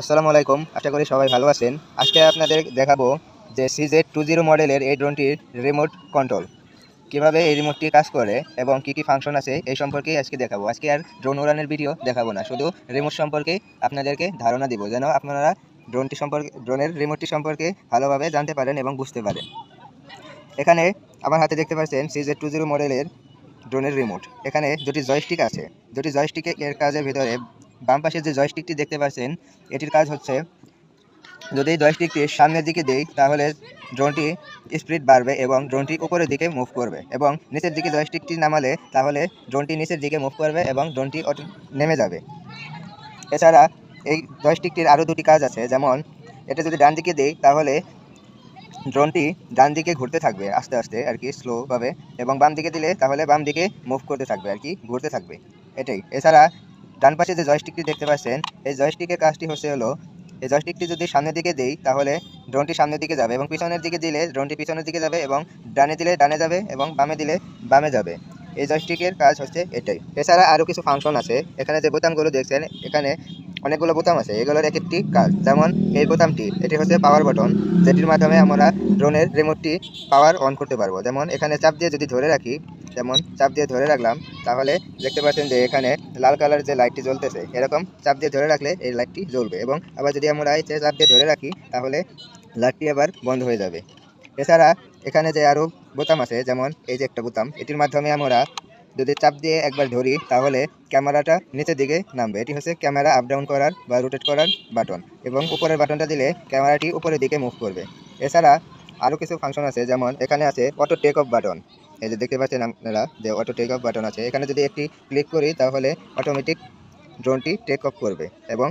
আসসালামু আলাইকুম, আশা করি সবাই ভালো আছেন। আজকে আপনাদের দেখাবো যে সিজেড টু জিরো মডেলের এই ড্রোনটির রিমোট কন্ট্রোল কীভাবে এই রিমোটটি কাজ করে এবং কি কি ফাংশন আছে, এই সম্পর্কেই আজকে দেখাবো। আজকে আর ড্রোন উড়ানের ভিডিও দেখাবো না, শুধু রিমোট সম্পর্কে আপনাদেরকে ধারণা দিব, যেন আপনারা ড্রোনটি সম্পর্কে ড্রোনের রিমোটটি সম্পর্কে ভালোভাবে জানতে পারেন এবং বুঝতে পারেন। এখানে আমার হাতে দেখতে পাচ্ছেন সিজেড টু জিরো মডেলের ড্রোনের রিমোট এখানে দুটি জয়স্টিক আছে। দুটি জয়স্টিকে এর কাজের ভিতরে বাম পাশে যে জয়স্টিকটি দেখতে পাচ্ছেন, এটির কাজ হচ্ছে যদি জয়স্টিকটি সামনের দিকে দেই, তাহলে ড্রোনটি স্পিড বাড়বে এবং ড্রোনটি উপরের দিকে মুভ করবে এবং নিচের দিকে জয়স্টিকটি নামালে তাহলে ড্রোনটি নিচের দিকে মুভ করবে এবং ড্রোনটি নেমে যাবে। এছাড়া এই জয়স্টিকটির আরও দুটি কাজ আছে, যেমন এটা যদি ডান দিকে দেই, তাহলে ড্রোনটি ডান দিকে ঘুরতে থাকবে আস্তে আস্তে আর কি স্লোভাবে এবং বাম দিকে দিলে তাহলে বাম দিকে মুভ করতে থাকবে আর কি, ঘুরতে থাকবে। এটাই। এছাড়া ডান পাশে যে জয়স্টিকটি দেখতে পাচ্ছেন, এই জয়স্টিকের কাজটি হচ্ছে হলো, এই জয়স্টিকটি যদি সামনের দিকে দিই, তাহলে ড্রোনটি সামনের দিকে যাবে এবং পিছনের দিকে দিলে ড্রোনটি পিছনের দিকে যাবে এবং ডানে দিলে ডানে যাবে এবং বামে দিলে বামে যাবে। এই জয়স্টিকের কাজ হচ্ছে এটাই। এছাড়া আরও কিছু ফাংশন আছে। এখানে যে বোতামগুলো দেখছেন, এখানে অনেকগুলো বোতাম আছে, এগুলোর এক একটি কাজ। যেমন এই বোতামটি, এটি হচ্ছে পাওয়ার বাটন যেটির মাধ্যমে আমরা ড্রোনের রিমোটটি পাওয়ার অন করতে পারব। যেমন এখানে চাপ দিয়ে যদি ধরে রাখি, যেমন চাপ দিয়ে ধরে রাখলাম, তাহলে দেখতে পাচ্ছেন যে এখানে লাল কালার যে লাইটটি জ্বলতেছে, এরকম চাপ দিয়ে ধরে রাখলে এই লাইটটি জ্বলবে এবং আবার যদি আমরা এই চাপ দিয়ে ধরে রাখি, তাহলে লাইটটি আবার বন্ধ হয়ে যাবে। এছাড়া এখানে যে আরও বোতাম আছে, যেমন এই যে একটা বোতাম, এটির মাধ্যমে আমরা যদি চাপ দিয়ে একবার ধরি, তাহলে ক্যামেরাটা নিচের দিকে নামবে। এটি হচ্ছে ক্যামেরা আপ ডাউন করার বা রোটেট করার বাটন এবং উপরের বাটনটা দিলে ক্যামেরাটি উপরের দিকে মুভ করবে। এছাড়া আরও কিছু ফাংশন আছে, যেমন এখানে আছে অটো টেক অফ বাটন এই যে দেখতে পাচ্ছেন আপনারা যে অটো টেক অফ বাটন আছে। এখানে যদি একটি ক্লিক করি, তাহলে অটোমেটিক ড্রোনটি টেক অফ করবে এবং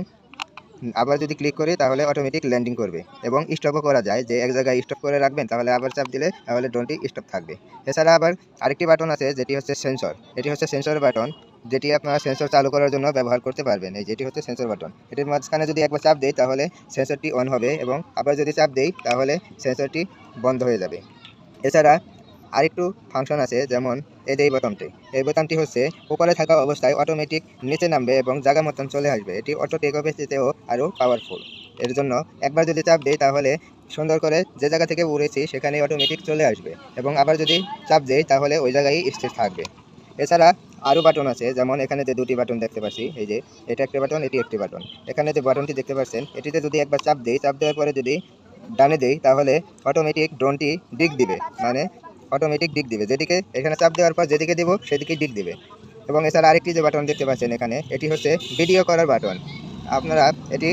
আবার যদি ক্লিক করি, তাহলে অটোমেটিক ল্যান্ডিং করবে এবং স্টপও করা যায়। যে এক জায়গায় স্টপ করে রাখবেন, তাহলে আবার চাপ দিলে, তাহলে ড্রোনটি স্টপ থাকবে। এছাড়া আবার আরেকটি বাটন আছে, যেটি হচ্ছে সেন্সর এটি হচ্ছে সেন্সর বাটন যেটি আপনারা সেন্সর চালু করার জন্য ব্যবহার করতে পারবেন। এই যেটি হচ্ছে সেন্সর বাটন এটির মাঝখানে যদি একবার চাপ দেই, তাহলে সেন্সরটি অন হবে এবং আবার যদি চাপ দেই, তাহলে সেন্সরটি বন্ধ হয়ে যাবে। এছাড়া আরেকটু ফাংশন আছে, যেমন এই যে এই বোতামটি। এই বোতামটি হচ্ছে উপরে থাকা অবস্থায় অটোমেটিক নিচে নামবে এবং জায়গা মতন চলে আসবে। এটি অটো টেক অফের চেয়েও আরও পাওয়ারফুল এর জন্য একবার যদি চাপ দিই, তাহলে সুন্দর করে যে জায়গা থেকে উড়েছি, সেখানে অটোমেটিক চলে আসবে। এবং আবার যদি চাপ দিই, তাহলে ওই জায়গায় স্থির থাকবে। এছাড়া আরও বাটন আছে, যেমন এখানে যে দুটি বাটন দেখতে পাচ্ছি, এই যে এটা একটি বাটন এটি একটি বাটন এখানে যে বাটনটি দেখতে পাচ্ছেন, এটিতে যদি একবার চাপ দিই, চাপ দেওয়ার পরে যদি ডানে দিই, তাহলে অটোমেটিক ড্রোনটি দিক দিবে। মানে অটোমেটিক দিক দিবে। যেদিকে এখানে চাপ দেওয়ার পর যেদিকে দিব, সেদিকে দিক দিবে। এবং এছাড়া আরেকটি যে বাটন দেখতে পাচ্ছেন এখানে, এটি হচ্ছে ভিডিও করার বাটন আপনারা এটি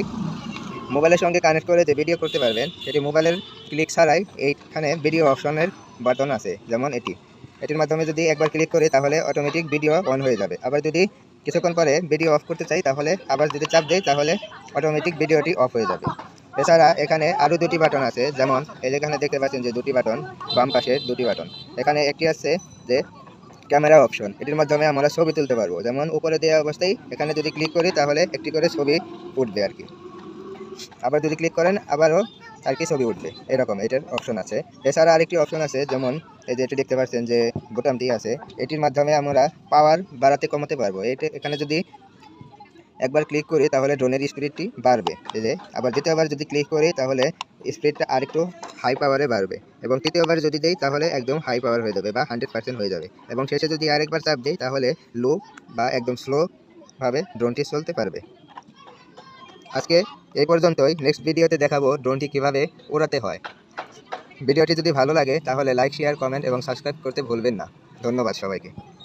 মোবাইলের সঙ্গে কানেক্ট করে যে ভিডিও করতে পারবেন, এটি মোবাইলের ক্লিক ছাড়াই এইখানে ভিডিও অপশনের বাটন আছে, যেমন এটি। এটির মাধ্যমে যদি একবার ক্লিক করি, তাহলে অটোমেটিক ভিডিও অন হয়ে যাবে। আবার যদি কিছুক্ষণ পরে ভিডিও অফ করতে চাই, তাহলে আবার যদি চাপ দেই, তাহলে অটোমেটিক ভিডিওটি অফ হয়ে যাবে। এছাড়া এখানে আরও দুটি বাটন আছে, যেমন এই যেখানে দেখতে পাচ্ছেন যে দুটি বাটন, বাম পাশের দুটি বাটন। এখানে একটি আছে যে ক্যামেরা অপশন, এটির মাধ্যমে আমরা ছবি তুলতে পারব। যেমন উপরে দেওয়া অবস্থায় এখানে যদি ক্লিক করি, তাহলে একটি করে ছবি উঠবে আর কি। আবার যদি ক্লিক করেন, আবারও আর কি ছবি উঠবে। এরকম এটার অপশন আছে। এছাড়া আরেকটি অপশন আছে, যেমন এই যে এটি দেখতে পাচ্ছেন যে বোতামটি আছে, এটির মাধ্যমে আমরা পাওয়ার বাড়াতে কমাতে পারব। এটা এখানে যদি একবার ক্লিক করি, তাহলে ড্রোনের স্পিডটি বাড়বে। যে, আবার দ্বিতীয়বার যদি ক্লিক করি, তাহলে স্পিডটা আরেকটু হাই পাওয়ারে বাড়বে। এবং তৃতীয়বার যদি দেই, তাহলে একদম হাই পাওয়ার হয়ে যাবে বা হান্ড্রেড পার্সেন্ট হয়ে যাবে। এবং শেষে যদি আরেকবার চাপ দিই, তাহলে লো বা একদম স্লোভাবে ড্রোনটি চলতে পারবে। আজকে এই পর্যন্তই। নেক্সট ভিডিওতে দেখাবো ড্রোনটি কীভাবে উড়াতে হয়। ভিডিওটি যদি ভালো লাগে, তাহলে লাইক শেয়ার কমেন্ট এবং সাবস্ক্রাইব করতে ভুলবেন না। ধন্যবাদ সবাইকে।